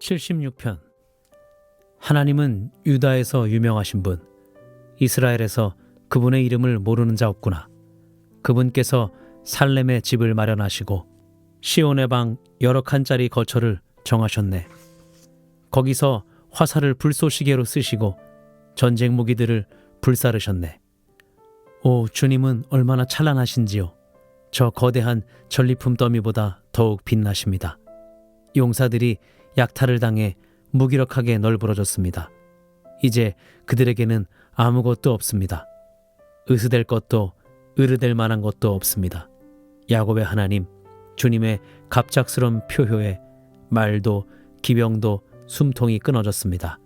76편 하나님은 유다에서 유명하신 분, 이스라엘에서 그분의 이름을 모르는 자 없구나. 그분께서 살렘에 집을 마련하시고 시온의 방 여러 칸짜리 거처를 정하셨네. 거기서 화살을 불쏘시개로 쓰시고 전쟁 무기들을 불사르셨네. 오 주님은 얼마나 찬란하신지요. 저 거대한 전리품 더미보다 더욱 빛나십니다. 용사들이 약탈을 당해 무기력하게 널브러졌습니다. 이제 그들에게는 아무것도 없습니다. 으스댈 것도 으르댈 만한 것도 없습니다. 야곱의 하나님, 주님의 갑작스런 표효에 말도 기병도 숨통이 끊어졌습니다.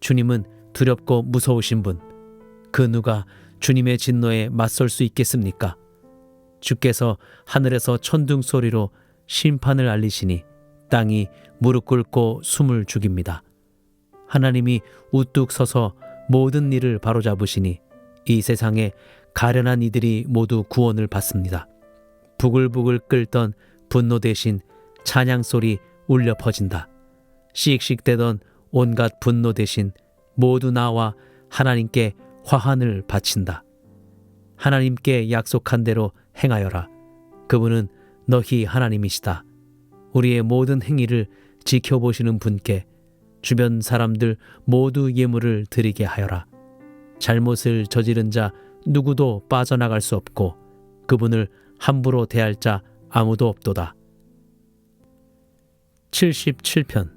주님은 두렵고 무서우신 분, 그 누가 주님의 진노에 맞설 수 있겠습니까? 주께서 하늘에서 천둥 소리로 심판을 알리시니 땅이 무릎 꿇고 숨을 죽입니다. 하나님이 우뚝 서서 모든 일을 바로잡으시니 이 세상에 가련한 이들이 모두 구원을 받습니다. 부글부글 끓던 분노 대신 찬양 소리 울려 퍼진다. 씩씩대던 온갖 분노 대신 모두 나와 하나님께 화환을 바친다. 하나님께 약속한 대로 행하여라. 그분은 너희 하나님이시다. 우리의 모든 행위를 지켜보시는 분께 주변 사람들 모두 예물을 드리게 하여라. 잘못을 저지른 자 누구도 빠져나갈 수 없고 그분을 함부로 대할 자 아무도 없도다. 77편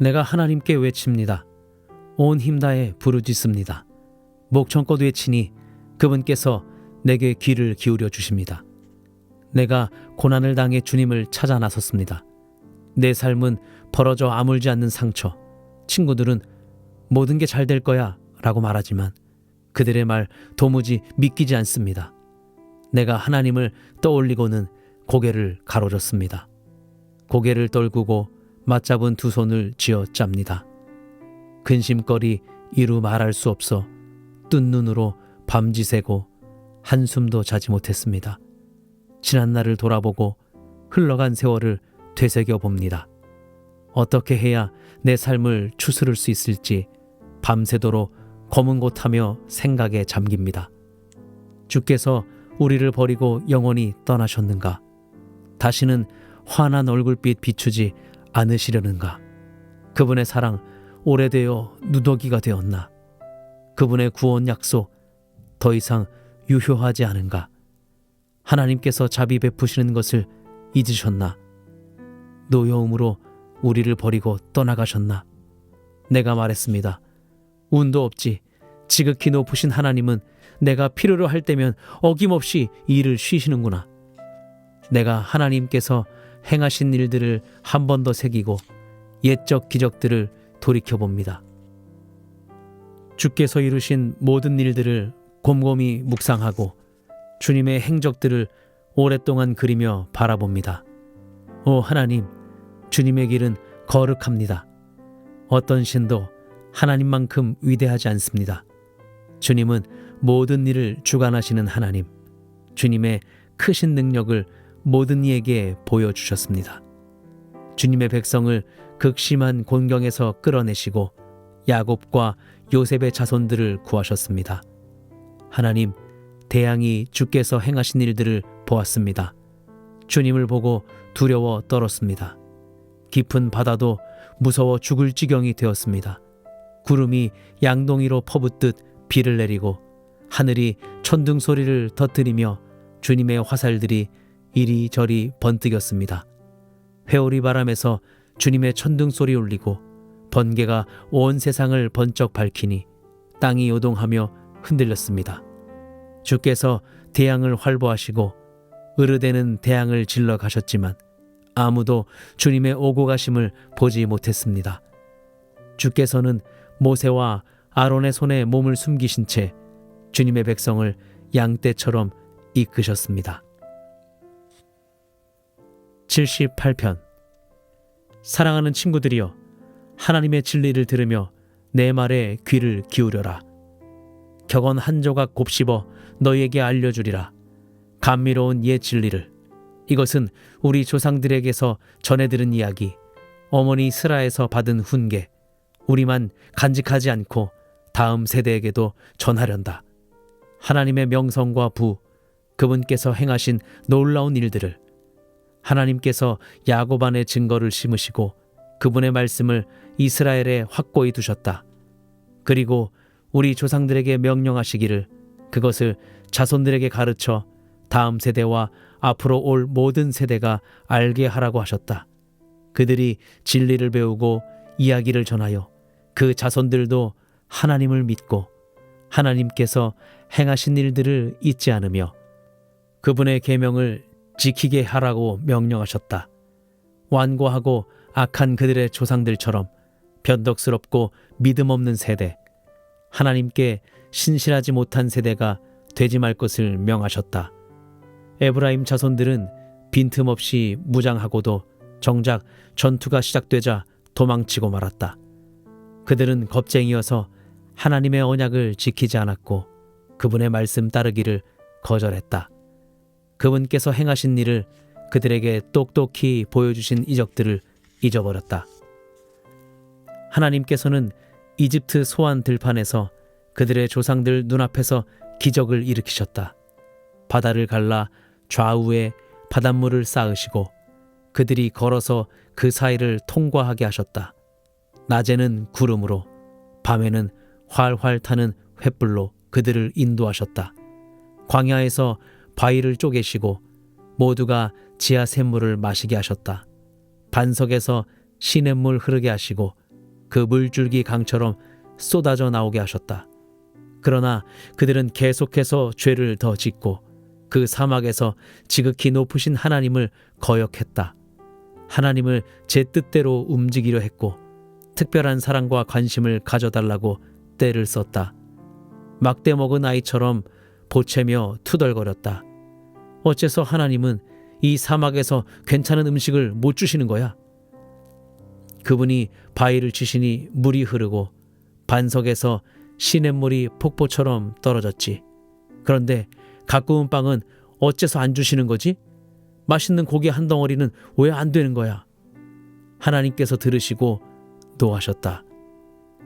내가 하나님께 외칩니다. 온 힘 다해 부르짖습니다. 목청껏 외치니 그분께서 내게 귀를 기울여 주십니다. 내가 고난을 당해 주님을 찾아 나섰습니다. 내 삶은 벌어져 아물지 않는 상처. 친구들은 모든 게 잘 될 거야 라고 말하지만 그들의 말 도무지 믿기지 않습니다. 내가 하나님을 떠올리고는 고개를 가로졌습니다. 고개를 떨구고 맞잡은 두 손을 쥐어 짭니다. 근심거리 이루 말할 수 없어 뜬 눈으로 밤지새고 한숨도 자지 못했습니다. 지난 날을 돌아보고 흘러간 세월을 되새겨 봅니다. 어떻게 해야 내 삶을 추스를 수 있을지 밤새도록 검은 곳하며 생각에 잠깁니다. 주께서 우리를 버리고 영원히 떠나셨는가? 다시는 환한 얼굴빛 비추지 않으시려는가? 그분의 사랑 오래되어 누더기가 되었나? 그분의 구원 약속 더 이상 유효하지 않은가? 하나님께서 자비 베푸시는 것을 잊으셨나? 노여움으로 우리를 버리고 떠나가셨나? 내가 말했습니다. 운도 없지. 지극히 높으신 하나님은 내가 필요로 할 때면 어김없이 일을 쉬시는구나. 내가 하나님께서 행하신 일들을 한 번 더 새기고 옛적 기적들을 돌이켜 봅니다. 주께서 이루신 모든 일들을 곰곰이 묵상하고 주님의 행적들을 오랫동안 그리며 바라봅니다. 오 하나님, 주님의 길은 거룩합니다. 어떤 신도 하나님만큼 위대하지 않습니다. 주님은 모든 일을 주관하시는 하나님, 주님의 크신 능력을 모든 이에게 보여주셨습니다. 주님의 백성을 극심한 곤경에서 끌어내시고 야곱과 요셉의 자손들을 구하셨습니다. 하나님, 대양이 주께서 행하신 일들을 보았습니다. 주님을 보고 두려워 떨었습니다. 깊은 바다도 무서워 죽을 지경이 되었습니다. 구름이 양동이로 퍼붓듯 비를 내리고 하늘이 천둥 소리를 터뜨리며 주님의 화살들이 이리저리 번뜩였습니다. 회오리 바람에서 주님의 천둥 소리 울리고 번개가 온 세상을 번쩍 밝히니 땅이 요동하며 흔들렸습니다. 주께서 대양을 활보하시고 으르대는 대양을 질러 가셨지만 아무도 주님의 오고 가심을 보지 못했습니다. 주께서는 모세와 아론의 손에 몸을 숨기신 채 주님의 백성을 양떼처럼 이끄셨습니다. 78편 사랑하는 친구들이여 하나님의 진리를 들으며 내 말에 귀를 기울여라. 격언 한 조각 곱씹어 너희에게 알려주리라. 감미로운 옛 진리를. 이것은 우리 조상들에게서 전해 들은 이야기, 어머니 스라에서 받은 훈계 우리만 간직하지 않고 다음 세대에게도 전하련다. 하나님의 명성과 부 그분께서 행하신 놀라운 일들을 하나님께서 야곱 안에 증거를 심으시고 그분의 말씀을 이스라엘에 확고히 두셨다. 그리고 우리 조상들에게 명령하시기를 그것을 자손들에게 가르쳐 다음 세대와 앞으로 올 모든 세대가 알게 하라고 하셨다. 그들이 진리를 배우고 이야기를 전하여 그 자손들도 하나님을 믿고 하나님께서 행하신 일들을 잊지 않으며 그분의 계명을 지키게 하라고 명령하셨다. 완고하고 악한 그들의 조상들처럼 변덕스럽고 믿음 없는 세대, 하나님께 신실하지 못한 세대가 되지 말 것을 명하셨다. 에브라임 자손들은 빈틈없이 무장하고도 정작 전투가 시작되자 도망치고 말았다. 그들은 겁쟁이여서 하나님의 언약을 지키지 않았고 그분의 말씀 따르기를 거절했다. 그분께서 행하신 일을 그들에게 똑똑히 보여주신 이적들을 잊어버렸다. 하나님께서는 이집트 소환 들판에서 그들의 조상들 눈앞에서 기적을 일으키셨다. 바다를 갈라 좌우에 바닷물을 쌓으시고 그들이 걸어서 그 사이를 통과하게 하셨다. 낮에는 구름으로 밤에는 활활 타는 횃불로 그들을 인도하셨다. 광야에서 바위를 쪼개시고 모두가 지하 샘물을 마시게 하셨다. 반석에서 시냇물 흐르게 하시고 그 물줄기 강처럼 쏟아져 나오게 하셨다. 그러나 그들은 계속해서 죄를 더 짓고 그 사막에서 지극히 높으신 하나님을 거역했다. 하나님을 제 뜻대로 움직이려 했고 특별한 사랑과 관심을 가져달라고 때를 썼다. 막대 먹은 아이처럼 보채며 투덜거렸다. 어째서 하나님은 이 사막에서 괜찮은 음식을 못 주시는 거야? 그분이 바위를 치시니 물이 흐르고 반석에서 시냇물이 폭포처럼 떨어졌지. 그런데 가꾸운 빵은 어째서 안 주시는 거지? 맛있는 고기 한 덩어리는 왜 안 되는 거야? 하나님께서 들으시고 노하셨다.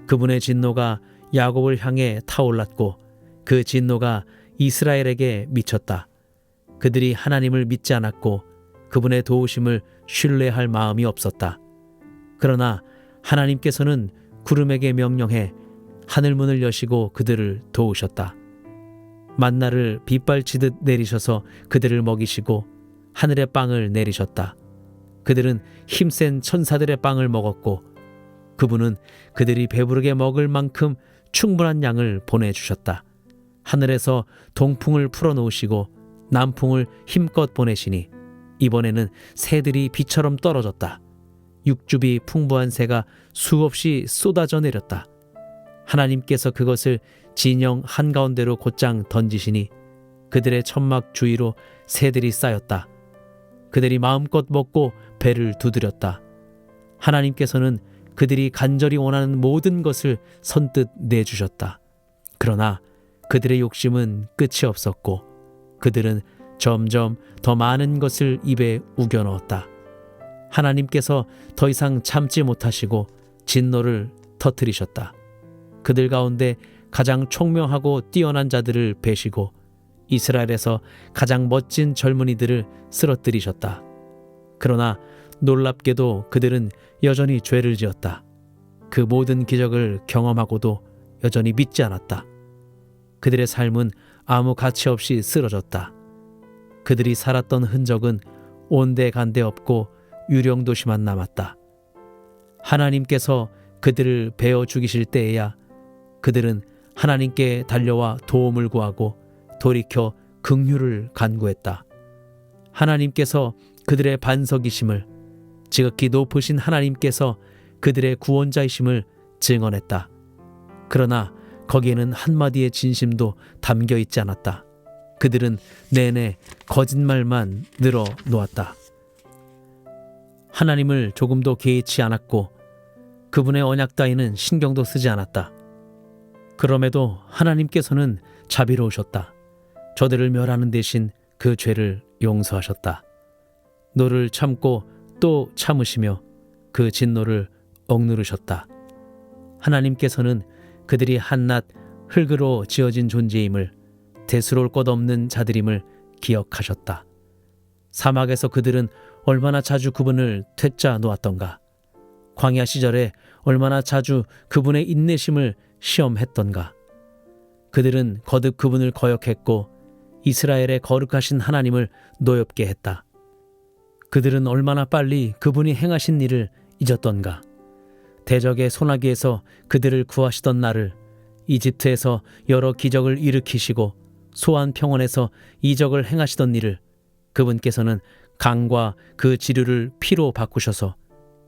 그분의 진노가 야곱을 향해 타올랐고 그 진노가 이스라엘에게 미쳤다. 그들이 하나님을 믿지 않았고 그분의 도우심을 신뢰할 마음이 없었다. 그러나 하나님께서는 구름에게 명령해 하늘 문을 여시고 그들을 도우셨다. 만나를 빗발치듯 내리셔서 그들을 먹이시고 하늘의 빵을 내리셨다. 그들은 힘센 천사들의 빵을 먹었고 그분은 그들이 배부르게 먹을 만큼 충분한 양을 보내주셨다. 하늘에서 동풍을 풀어놓으시고 남풍을 힘껏 보내시니 이번에는 새들이 비처럼 떨어졌다. 육즙이 풍부한 새가 수없이 쏟아져 내렸다. 하나님께서 그것을 진영 한가운데로 곧장 던지시니 그들의 천막 주위로 새들이 쌓였다. 그들이 마음껏 먹고 배를 두드렸다. 하나님께서는 그들이 간절히 원하는 모든 것을 선뜻 내주셨다. 그러나 그들의 욕심은 끝이 없었고 그들은 점점 더 많은 것을 입에 우겨 넣었다. 하나님께서 더 이상 참지 못하시고 진노를 터뜨리셨다. 그들 가운데 가장 총명하고 뛰어난 자들을 베시고 이스라엘에서 가장 멋진 젊은이들을 쓰러뜨리셨다. 그러나 놀랍게도 그들은 여전히 죄를 지었다. 그 모든 기적을 경험하고도 여전히 믿지 않았다. 그들의 삶은 아무 가치 없이 쓰러졌다. 그들이 살았던 흔적은 온데간데 없고 유령 도시만 남았다. 하나님께서 그들을 베어 죽이실 때에야 그들은 하나님께 달려와 도움을 구하고 돌이켜 긍휼을 간구했다. 하나님께서 그들의 반석이심을 지극히 높으신 하나님께서 그들의 구원자이심을 증언했다. 그러나 거기에는 한마디의 진심도 담겨 있지 않았다. 그들은 내내 거짓말만 늘어 놓았다. 하나님을 조금도 개의치 않았고 그분의 언약 따위는 신경도 쓰지 않았다. 그럼에도 하나님께서는 자비로우셨다. 저들을 멸하는 대신 그 죄를 용서하셨다. 너를 참고 또 참으시며 그 진노를 억누르셨다. 하나님께서는 그들이 한낱 흙으로 지어진 존재임을 대수로울 것 없는 자들임을 기억하셨다. 사막에서 그들은 얼마나 자주 그분을 퇴짜 놓았던가. 광야 시절에 얼마나 자주 그분의 인내심을 시험했던가. 그들은 거듭 그분을 거역했고 이스라엘의 거룩하신 하나님을 노엽게 했다. 그들은 얼마나 빨리 그분이 행하신 일을 잊었던가. 대적의 소나기에서 그들을 구하시던 날을 이집트에서 여러 기적을 일으키시고 소환 평원에서 이적을 행하시던 일을 그분께서는 강과 그 지류를 피로 바꾸셔서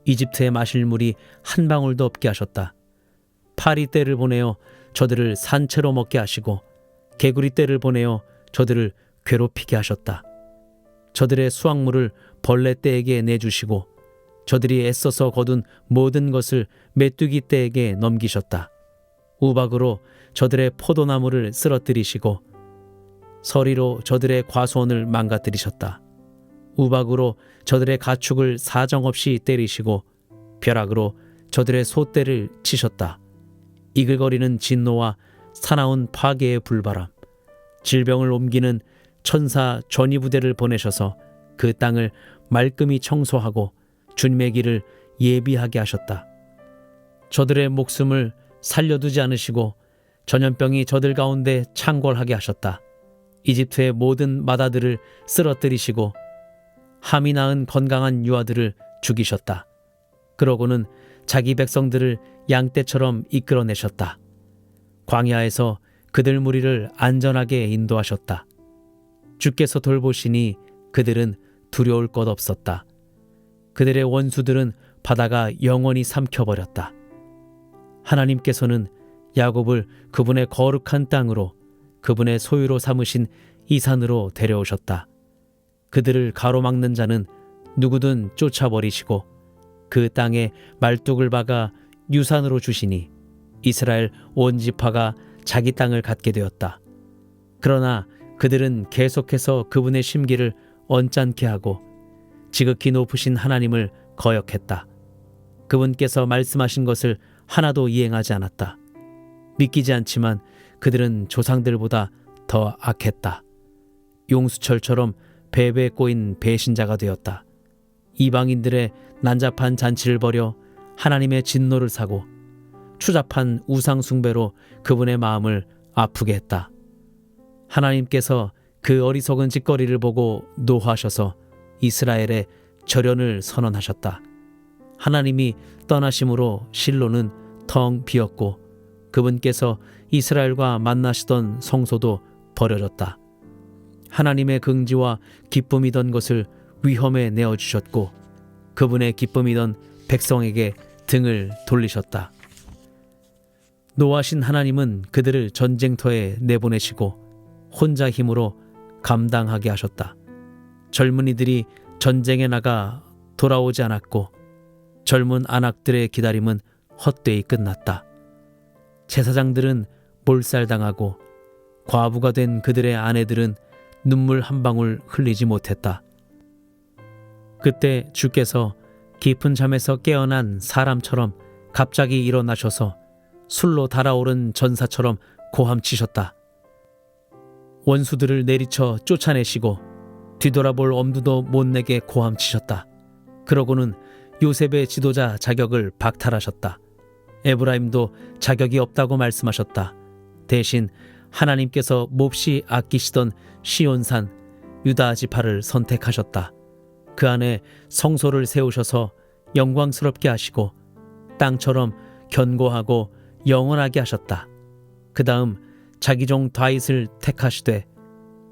이집트에 마실 물이 한 방울도 없게 하셨다. 파리 떼를 보내어 저들을 산채로 먹게 하시고 개구리 떼를 보내어 저들을 괴롭히게 하셨다. 저들의 수확물을 벌레 떼에게 내주시고 저들이 애써서 거둔 모든 것을 메뚜기 떼에게 넘기셨다. 우박으로 저들의 포도나무를 쓰러뜨리시고 서리로 저들의 과수원을 망가뜨리셨다. 우박으로 저들의 가축을 사정없이 때리시고 벼락으로 저들의 소떼를 치셨다. 이글거리는 진노와 사나운 파괴의 불바람, 질병을 옮기는 천사 전이부대를 보내셔서 그 땅을 말끔히 청소하고 주님의 길을 예비하게 하셨다. 저들의 목숨을 살려두지 않으시고 전염병이 저들 가운데 창궐하게 하셨다. 이집트의 모든 마다들을 쓰러뜨리시고 함이 낳은 건강한 유아들을 죽이셨다. 그러고는 자기 백성들을 양떼처럼 이끌어내셨다. 광야에서 그들 무리를 안전하게 인도하셨다. 주께서 돌보시니 그들은 두려울 것 없었다. 그들의 원수들은 바다가 영원히 삼켜버렸다. 하나님께서는 야곱을 그분의 거룩한 땅으로 그분의 소유로 삼으신 이 산으로 데려오셨다. 그들을 가로막는 자는 누구든 쫓아버리시고 그 땅에 말뚝을 박아 유산으로 주시니 이스라엘 온 지파가 자기 땅을 갖게 되었다. 그러나 그들은 계속해서 그분의 심기를 언짢게 하고 지극히 높으신 하나님을 거역했다. 그분께서 말씀하신 것을 하나도 이행하지 않았다. 믿기지 않지만 그들은 조상들보다 더 악했다. 용수철처럼 배배에 꼬인 배신자가 되었다. 이방인들의 난잡한 잔치를 벌여 하나님의 진노를 사고 추잡한 우상숭배로 그분의 마음을 아프게 했다. 하나님께서 그 어리석은 짓거리를 보고 노하셔서 이스라엘의 절연을 선언하셨다. 하나님이 떠나심으로 실로는 텅 비었고 그분께서 이스라엘과 만나시던 성소도 버려졌다. 하나님의 긍지와 기쁨이던 것을 위험에 내어 주셨고 그분의 기쁨이던 백성에게 등을 돌리셨다. 노하신 하나님은 그들을 전쟁터에 내보내시고 혼자 힘으로 감당하게 하셨다. 젊은이들이 전쟁에 나가 돌아오지 않았고 젊은 안악들의 기다림은 헛되이 끝났다. 제사장들은 몰살당하고 과부가 된 그들의 아내들은 눈물 한 방울 흘리지 못했다. 그때 주께서 깊은 잠에서 깨어난 사람처럼 갑자기 일어나셔서 술로 달아오른 전사처럼 고함치셨다. 원수들을 내리쳐 쫓아내시고 뒤돌아볼 엄두도 못 내게 고함치셨다. 그러고는 요셉의 지도자 자격을 박탈하셨다. 에브라임도 자격이 없다고 말씀하셨다. 대신 하나님께서 몹시 아끼시던 시온산 유다 지파를 선택하셨다. 그 안에 성소를 세우셔서 영광스럽게 하시고 땅처럼 견고하고 영원하게 하셨다. 그 다음 자기 종 다윗을 택하시되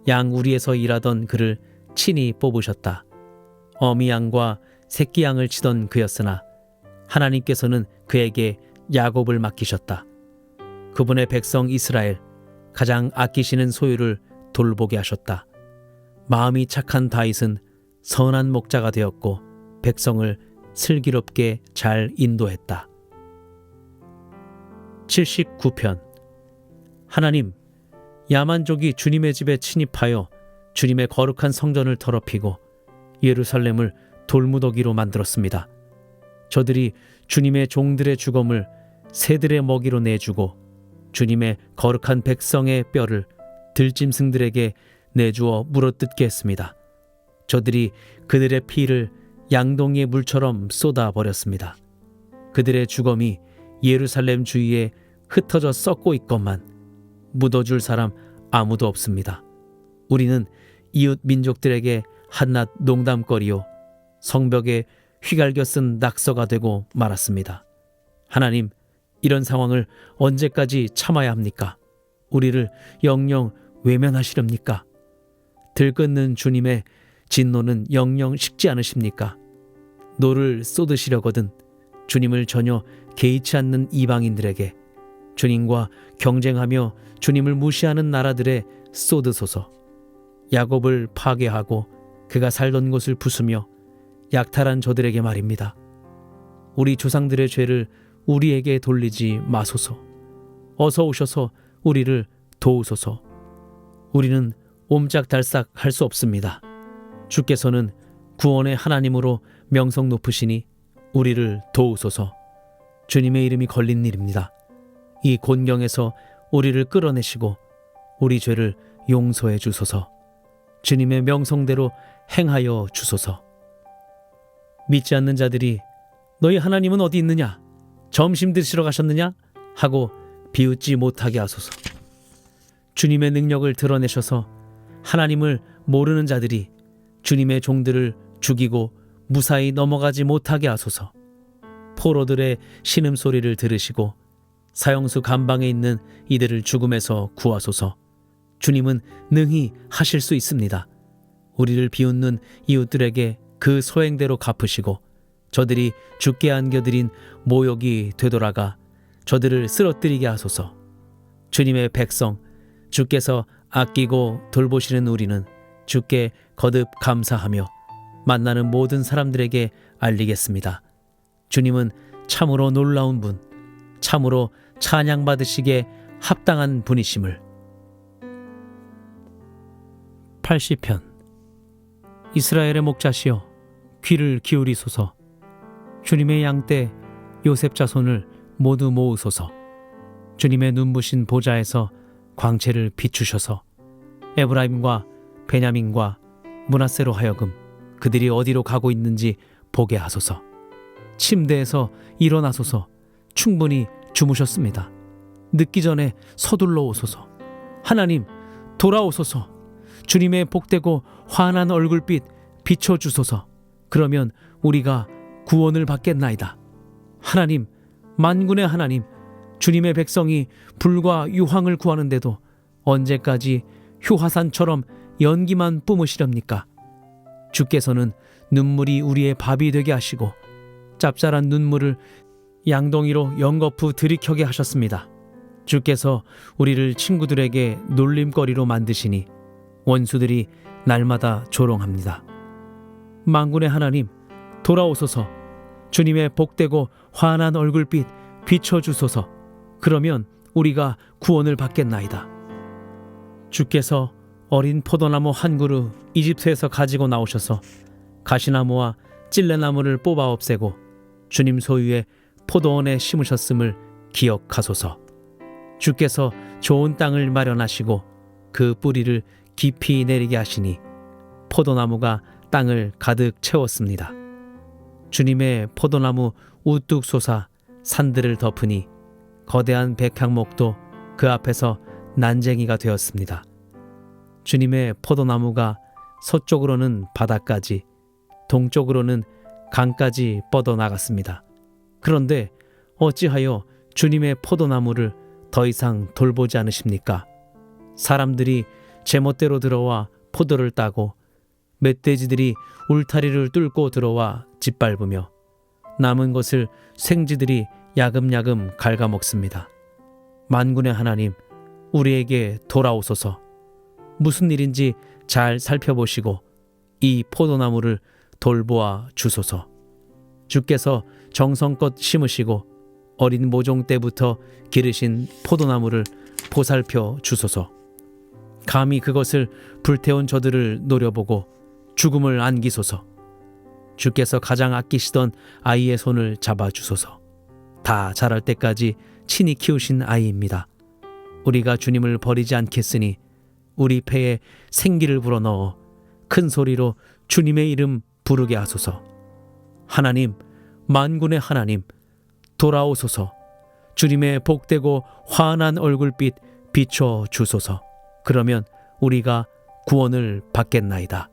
양 우리에서 일하던 그를 친히 뽑으셨다. 어미 양과 새끼 양을 치던 그였으나 하나님께서는 그에게 야곱을 맡기셨다. 그분의 백성 이스라엘 가장 아끼시는 소유를 돌보게 하셨다. 마음이 착한 다윗은 선한 목자가 되었고 백성을 슬기롭게 잘 인도했다. 79편 하나님 야만족이 주님의 집에 침입하여 주님의 거룩한 성전을 더럽히고 예루살렘을 돌무더기로 만들었습니다. 저들이 주님의 종들의 죽음을 새들의 먹이로 내주고 주님의 거룩한 백성의 뼈를 들짐승들에게 내주어 물어뜯게 했습니다. 저들이 그들의 피를 양동이의 물처럼 쏟아 버렸습니다. 그들의 주검이 예루살렘 주위에 흩어져 썩고 있건만 묻어줄 사람 아무도 없습니다. 우리는 이웃 민족들에게 한낱 농담거리요 성벽에 휘갈겨 쓴 낙서가 되고 말았습니다. 하나님, 이런 상황을 언제까지 참아야 합니까? 우리를 영영 외면하시렵니까? 들끓는 주님의 진노는 영영 식지 않으십니까? 노를 쏟으시려거든 주님을 전혀 개의치 않는 이방인들에게 주님과 경쟁하며 주님을 무시하는 나라들에 쏟으소서. 야곱을 파괴하고 그가 살던 곳을 부수며 약탈한 저들에게 말입니다. 우리 조상들의 죄를 우리에게 돌리지 마소서. 어서 오셔서 우리를 도우소서. 우리는 옴짝달싹 할 수 없습니다. 주께서는 구원의 하나님으로 명성 높으시니 우리를 도우소서. 주님의 이름이 걸린 일입니다. 이 곤경에서 우리를 끌어내시고 우리 죄를 용서해 주소서. 주님의 명성대로 행하여 주소서. 믿지 않는 자들이 너희 하나님은 어디 있느냐? 점심 드시러 가셨느냐? 하고 비웃지 못하게 하소서. 주님의 능력을 드러내셔서 하나님을 모르는 자들이 주님의 종들을 죽이고 무사히 넘어가지 못하게 하소서. 포로들의 신음소리를 들으시고 사형수 감방에 있는 이들을 죽음에서 구하소서. 주님은 능히 하실 수 있습니다. 우리를 비웃는 이웃들에게 그 소행대로 갚으시고 저들이 죽게 안겨드린 모욕이 되돌아가 저들을 쓰러뜨리게 하소서. 주님의 백성, 주께서 아끼고 돌보시는 우리는 주께 거듭 감사하며 만나는 모든 사람들에게 알리겠습니다. 주님은 참으로 놀라운 분, 참으로 찬양받으시기에 합당한 분이심을. 80편 이스라엘의 목자시여 귀를 기울이소서 주님의 양떼 요셉 자손을 모두 모으소서 주님의 눈부신 보좌에서 광채를 비추셔서 에브라임과 베냐민과 문하세로 하여금 그들이 어디로 가고 있는지 보게 하소서 침대에서 일어나소서 충분히 주무셨습니다. 늦기 전에 서둘러 오소서. 하나님, 돌아오소서. 주님의 복되고 환한 얼굴빛 비춰 주소서. 그러면 우리가 구원을 받겠나이다. 하나님, 만군의 하나님, 주님의 백성이 불과 유황을 구하는데도 언제까지 휴화산처럼 연기만 뿜으시렵니까? 주께서는 눈물이 우리의 밥이 되게 하시고 짭짤한 눈물을 양동이로 연거푸 들이켜게 하셨습니다. 주께서 우리를 친구들에게 놀림거리로 만드시니 원수들이 날마다 조롱합니다. 만군의 하나님, 돌아오소서. 주님의 복되고 환한 얼굴빛 비춰주소서. 그러면 우리가 구원을 받겠나이다. 주께서 어린 포도나무 한 그루 이집트에서 가지고 나오셔서 가시나무와 찔레나무를 뽑아 없애고 주님 소유의 포도원에 심으셨음을 기억하소서. 주께서 좋은 땅을 마련하시고 그 뿌리를 깊이 내리게 하시니 포도나무가 땅을 가득 채웠습니다. 주님의 포도나무 우뚝 솟아 산들을 덮으니 거대한 백향목도 그 앞에서 난쟁이가 되었습니다. 주님의 포도나무가 서쪽으로는 바다까지, 동쪽으로는 강까지 뻗어 나갔습니다. 그런데 어찌하여 주님의 포도나무를 더 이상 돌보지 않으십니까? 사람들이 제멋대로 들어와 포도를 따고 멧돼지들이 울타리를 뚫고 들어와 짓밟으며 남은 것을 생쥐들이 야금야금 갉아먹습니다. 만군의 하나님, 우리에게 돌아오소서. 무슨 일인지 잘 살펴보시고 이 포도나무를 돌보아 주소서. 주께서 정성껏 심으시고 어린 모종 때부터 기르신 포도나무를 보살펴 주소서. 감히 그것을 불태운 저들을 노려보고 죽음을 안기소서. 주께서 가장 아끼시던 아이의 손을 잡아 주소서. 다 자랄 때까지 친히 키우신 아이입니다. 우리가 주님을 버리지 않겠으니 우리 폐에 생기를 불어넣어 큰 소리로 주님의 이름 부르게 하소서. 하나님, 만군의 하나님, 돌아오소서. 주님의 복되고 환한 얼굴빛 비춰 주소서. 그러면 우리가 구원을 받겠나이다.